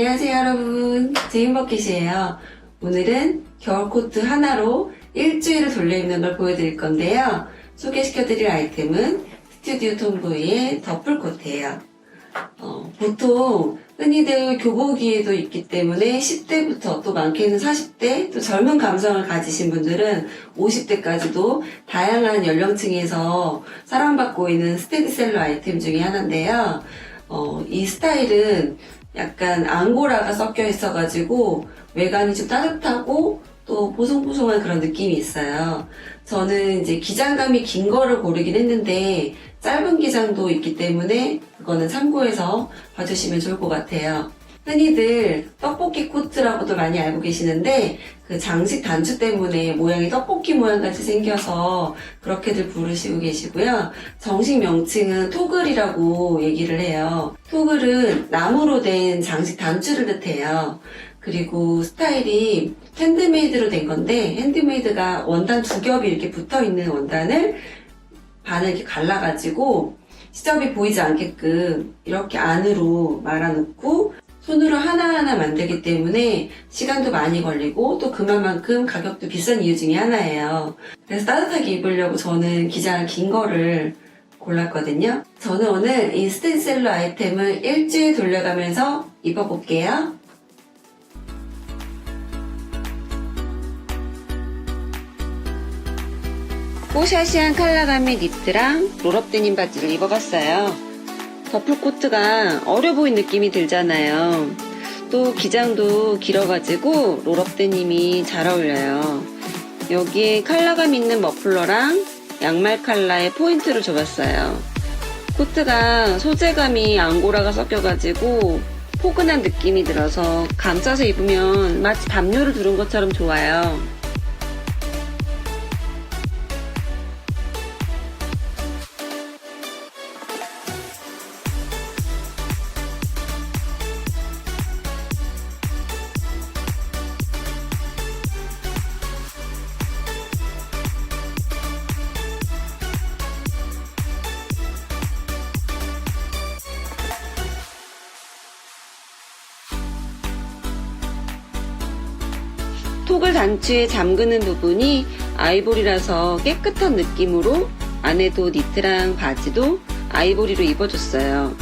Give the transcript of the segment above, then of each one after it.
안녕하세요 여러분. 제인버킷이에요. 오늘은 겨울 코트 하나로 일주일을 돌려 입는 걸 보여드릴 건데요. 소개시켜드릴 아이템은 스튜디오 톰보이의 더플 코트예요. 어, 보통 흔히들 교복이에도 있기 때문에 10대부터 또 많게는 40대 또 젊은 감성을 가지신 분들은 50대까지도 다양한 연령층에서 사랑받고 있는 스테디셀러 아이템 중에 하나인데요. 어, 이 스타일은 약간 앙고라가 섞여 있어가지고 외관이 좀 따뜻하고 또 보송보송한 그런 느낌이 있어요. 저는 이제 기장감이 긴 거를 고르긴 했는데 짧은 기장도 있기 때문에 그거는 참고해서 봐주시면 좋을 것 같아요. 흔히들 떡볶이 코트라고도 많이 알고 계시는데 그 장식 단추 때문에 모양이 떡볶이 모양 같이 생겨서 그렇게들 부르시고 계시고요. 정식 명칭은 토글이라고 얘기를 해요. 토글은 나무로 된 장식 단추를 뜻해요. 그리고 스타일이 핸드메이드로 된 건데 핸드메이드가 원단 두 겹이 이렇게 붙어 있는 원단을 반을 이렇게 갈라가지고 시접이 보이지 않게끔 이렇게 안으로 말아놓고 손으로 하나하나 만들기 때문에 시간도 많이 걸리고 또 그만큼 가격도 비싼 이유 중에 하나예요. 그래서 따뜻하게 입으려고 저는 기장을 긴 거를 골랐거든요. 저는 오늘 이 스텐셀러 아이템을 일주일 돌려가면서 입어볼게요. 뽀샤시한 컬러감의 니트랑 롤업 데님 바지를 입어봤어요. 더플 코트가 어려 보인 느낌이 들잖아요. 또 기장도 길어가지고 롤업 데님이 잘 어울려요. 여기에 컬러감 있는 머플러랑 양말 컬러에 포인트를 줘봤어요. 코트가 소재감이 앙고라가 섞여가지고 포근한 느낌이 들어서 감싸서 입으면 마치 담요를 두른 것처럼 좋아요. 톡을 단추에 잠그는 부분이 아이보리라서 깨끗한 느낌으로 안에도 니트랑 바지도 아이보리로 입어줬어요.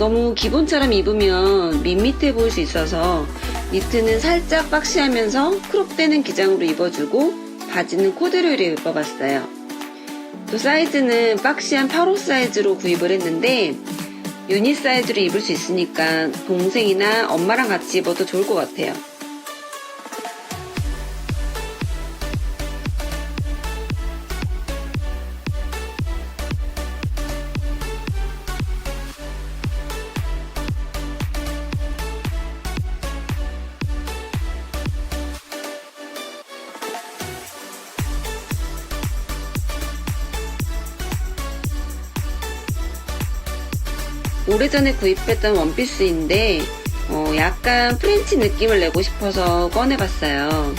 너무 기본처럼 입으면 밋밋해 보일 수 있어서 니트는 살짝 박시하면서 크롭되는 기장으로 입어주고 바지는 코드로이로 입어봤어요. 또 사이즈는 박시한 8호 사이즈로 구입을 했는데 유니 사이즈로 입을 수 있으니까 동생이나 엄마랑 같이 입어도 좋을 것 같아요. 오래전에 구입했던 원피스인데 어, 약간 프렌치 느낌을 내고 싶어서 꺼내봤어요.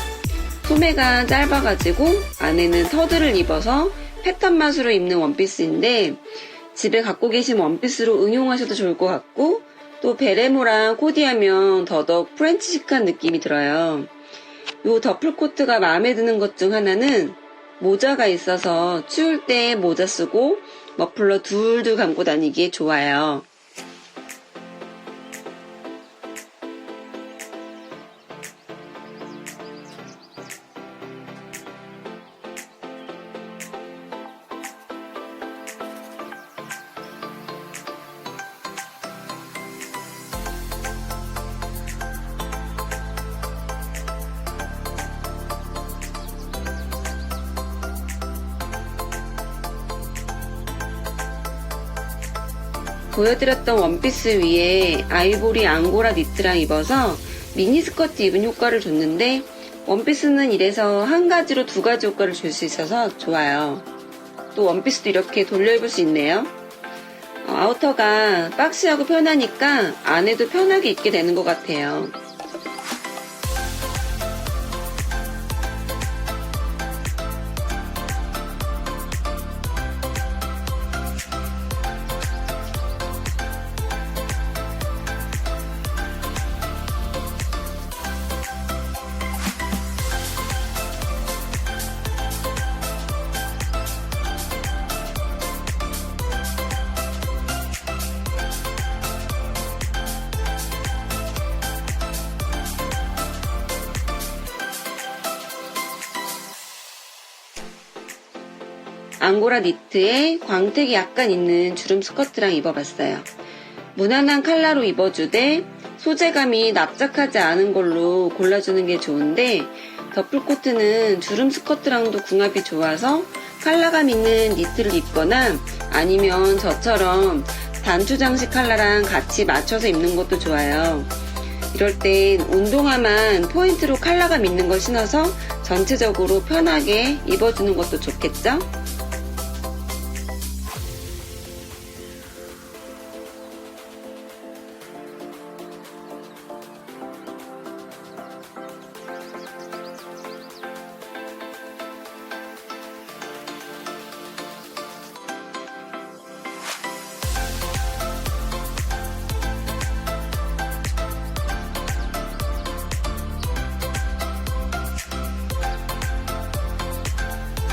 소매가 짧아가지고 안에는 터드를 입어서 패턴 맛으로 입는 원피스인데 집에 갖고 계신 원피스로 응용하셔도 좋을 것 같고 또 베레모랑 코디하면 더더욱 프렌치식한 느낌이 들어요. 이 더플 코트가 마음에 드는 것 중 하나는 모자가 있어서 추울 때 모자 쓰고 머플러 둘둘 감고 다니기에 좋아요. 보여드렸던 원피스 위에 아이보리 앙고라 니트랑 입어서 미니스커트 입은 효과를 줬는데 원피스는 이래서 한 가지로 두 가지 효과를 줄 수 있어서 좋아요. 또 원피스도 이렇게 돌려 입을 수 있네요. 어, 아우터가 박시하고 편하니까 안에도 편하게 입게 되는 것 같아요. 앙고라 니트에 광택이 약간 있는 주름 스커트랑 입어봤어요. 무난한 컬러로 입어주되 소재감이 납작하지 않은 걸로 골라주는 게 좋은데 더플코트는 주름 스커트랑도 궁합이 좋아서 컬러감 있는 니트를 입거나 아니면 저처럼 단추 장식 컬러랑 같이 맞춰서 입는 것도 좋아요. 이럴 땐 운동화만 포인트로 컬러감 있는 걸 신어서 전체적으로 편하게 입어주는 것도 좋겠죠?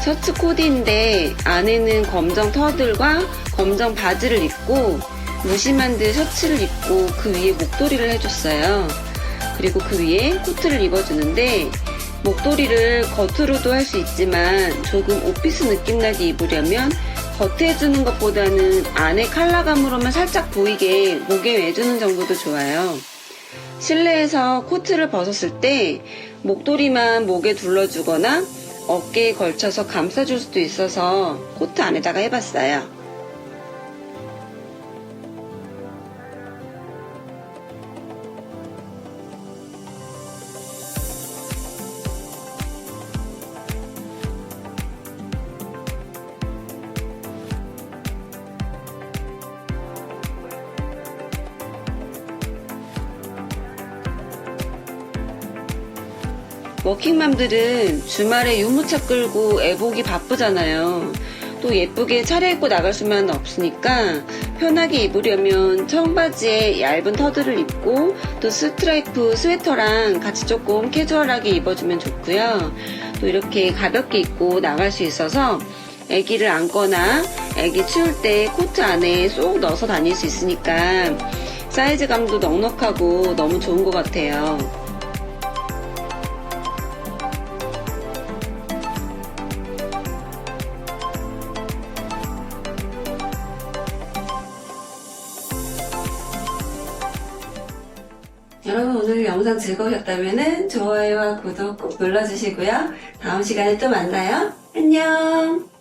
셔츠 코디인데 안에는 검정 터들과 검정 바지를 입고 무심한 듯 셔츠를 입고 그 위에 목도리를 해줬어요. 그리고 그 위에 코트를 입어주는데 목도리를 겉으로도 할 수 있지만 조금 오피스 느낌 나게 입으려면 겉에 해주는 것보다는 안에 컬러감으로만 살짝 보이게 목에 매주는 정도도 좋아요. 실내에서 코트를 벗었을 때 목도리만 목에 둘러주거나 어깨에 걸쳐서 감싸줄 수도 있어서 코트 안에다가 해봤어요. 워킹맘들은 주말에 유모차 끌고 애 보기 바쁘잖아요. 또 예쁘게 차려입고 나갈 수만 없으니까 편하게 입으려면 청바지에 얇은 터들을 입고 또 스트라이프 스웨터랑 같이 조금 캐주얼하게 입어주면 좋고요. 또 이렇게 가볍게 입고 나갈 수 있어서 아기를 안거나 아기 추울 때 코트 안에 쏙 넣어서 다닐 수 있으니까 사이즈감도 넉넉하고 너무 좋은 것 같아요. 오늘 영상 즐거우셨다면 좋아요와 구독 꼭 눌러주시고요. 다음 시간에 또 만나요. 안녕!